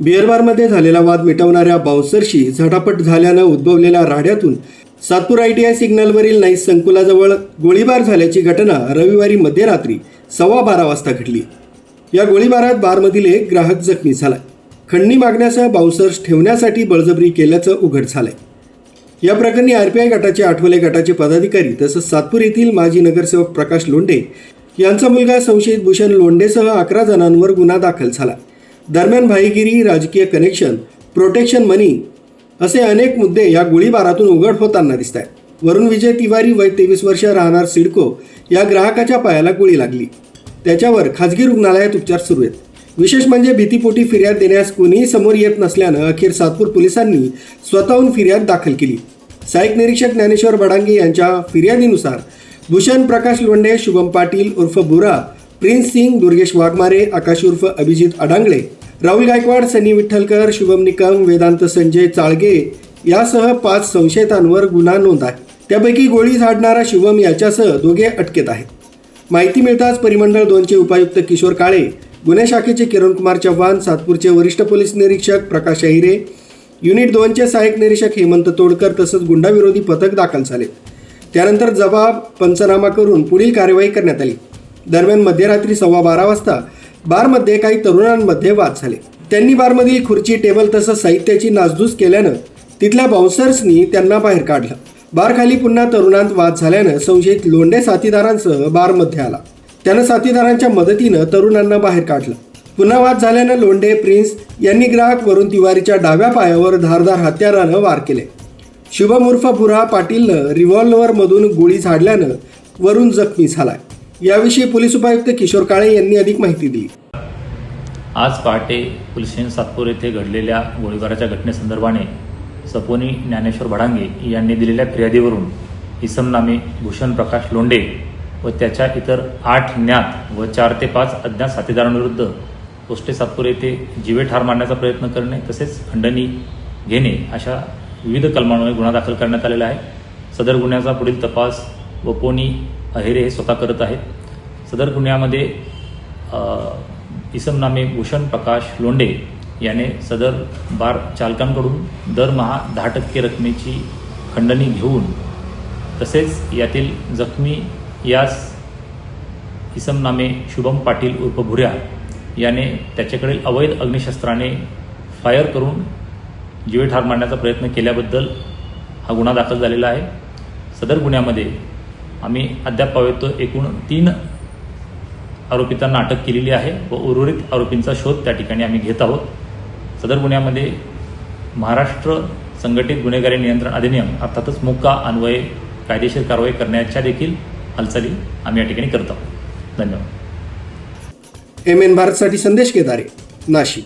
बिअरबारमध्ये झालेला वाद मिटवणाऱ्या बाउन्सरशी झटापट झाल्यानं उद्भवलेल्या राड्यातून सातपूर आय टी आय सिग्नलवरील नाईस संकुलाजवळ गोळीबार झाल्याची घटना रविवारी मध्यरात्री सव्वा बारा वाजता घडली. या गोळीबारात बारमधील एक ग्राहक जखमी झाला खंडणी मागण्यासह बाउन्सर्स ठेवण्यासाठी बळजबरी केल्याचं उघड झालंय. या प्रकरणी आरपीआय गटाचे आठवले गटाचे पदाधिकारी तसंच सातपूर येथील माजी नगरसेवक प्रकाश लोंढे यांचा मुलगा संशयित भूषण लोंढेसह अकरा जणांवर गुन्हा दाखल झाला. दरम्यान भाईगिरी राजकीय कनेक्शन प्रोटेक्शन मनी असे अनेक मुद्दे या गोळीबारातून उघड होताना दिसत आहेत वरुण विजय तिवारी वय तेवीस वर्ष राहणार सिडको या ग्राहकाच्या पायाला गोळी लागली. त्याच्यावर खाजगी रुग्णालयात उपचार सुरू आहेत. विशेष म्हणजे भीतीपोटी फिर्याद देण्यास कोणीही समोर येत नसल्यानं अखेर सातपूर पोलिसांनी स्वतःहून फिर्याद दाखल केली. सहाय्यक निरीक्षक ज्ञानेश्वर बडांगे यांच्या फिर्यादीनुसार भूषण प्रकाश लोंढे शुभम पाटील उर्फ बुरा प्रिन्स सिंग दुर्गेश वाघमारे आकाश उर्फ अभिजित अडांगळे राहुल गायकवाड सनी विठ्ठलकर शुभम निकम वेदांत संजय चाळगे यासह पाच संशयितांवर गुन्हा नोंद आहे. त्यापैकी गोळी झाडणारा शुभम याच्यासह दोघे अटकेत आहेत. माहिती मिळताच परिमंडळ दोनचे उपायुक्त किशोर काळे गुन्हे शाखेचे किरणकुमार चव्हाण सातपूरचे वरिष्ठ पोलीस निरीक्षक प्रकाश अहिरे युनिट दोनचे सहाय्यक निरीक्षक हेमंत तोडकर तसंच गुंडाविरोधी पथक दाखल झाले. त्यानंतर जबाब पंचनामा करून पुढील कारवाई करण्यात आली. दरम्यान मध्यरात्री सव्वा बारा वाजता बारमध्ये काही तरुणांमध्ये वाद झाले. त्यांनी बारमधील खुर्ची टेबल तसंच साहित्याची नासधूस केल्यानं तिथल्या बाउन्सर्सनी त्यांना बाहेर काढलं. बारखाली पुन्हा तरुणांत वाद झाल्यानं संशयित लोंढे साथीदारांसह बारमध्ये आला. त्यानं साथीदारांच्या मदतीनं तरुणांना बाहेर काढलं. पुन्हा वाद झाल्यानं लोंढे प्रिन्स यांनी ग्राहक वरून तिवारीच्या डाव्या पायावर धारदार हत्यारानं वार केले. शुभम उर्फ बुरा पाटीलनं रिव्हॉल्व्हरमधून गोळी झाडल्यानं वरून जखमी झालाय. याविषयी पोलीस उपायुक्त किशोर काळे यांनी अधिक माहिती दिली. आज पहाटे पोलीस स्टेशन सातपूर येथे घडलेल्या गोळीबाराच्या घटनेसंदर्भाने सपोनी ज्ञानेश्वर भडांगे यांनी दिलेल्या फिर्यादीवरून इसम नामे भूषण प्रकाश लोंडे व त्याच्या इतर आठ ज्ञात व चार ते पाच अज्ञात साथीदारांविरुद्ध पोस्टे सातपूर येथे जीवे ठार मारण्याचा प्रयत्न करणे तसेच खंडणी घेणे अशा विविध कलमांमुळे गुन्हा दाखल करण्यात आलेला आहे. सदर गुन्ह्याचा पुढील तपास व पोनी अहेरे हे स्वतः करत आहेत. सदर गुन्ह्यामध्ये इसमनामे इसम नामे भूषण प्रकाश लोंढे याने सदर बार चालकांकडून दरमहा दहा टक्के रकमेची खंडणी घेऊन तसेच यातील जखमी यास इसम नामे शुभम पाटील उर्फ भुऱ्या याने त्याच्याकडील अवैध अग्निशस्त्राने फायर करून जीवे ठार मारण्याचा प्रयत्न केल्याबद्दल हा गुन्हा दाखल झालेला आहे. सदर गुन्ह्यामध्ये आम्ही अद्याप पावेतो एकूण तीन आरोपितांना अटक केलेली आहे व उर्वरित आरोपींचा शोध त्या ठिकाणी आम्ही घेत आहोत. सदर गुन्ह्यामध्ये महाराष्ट्र संघटित गुन्हेगारी नियंत्रण अधिनियम अर्थातच मुक्का अन्वये कायदेशीर कारवाई करण्याच्या देखील हालचाली आम्ही या ठिकाणी करत आहोत. धन्यवाद. एम एन भारतसाठी संदेश केदारे नाशिक.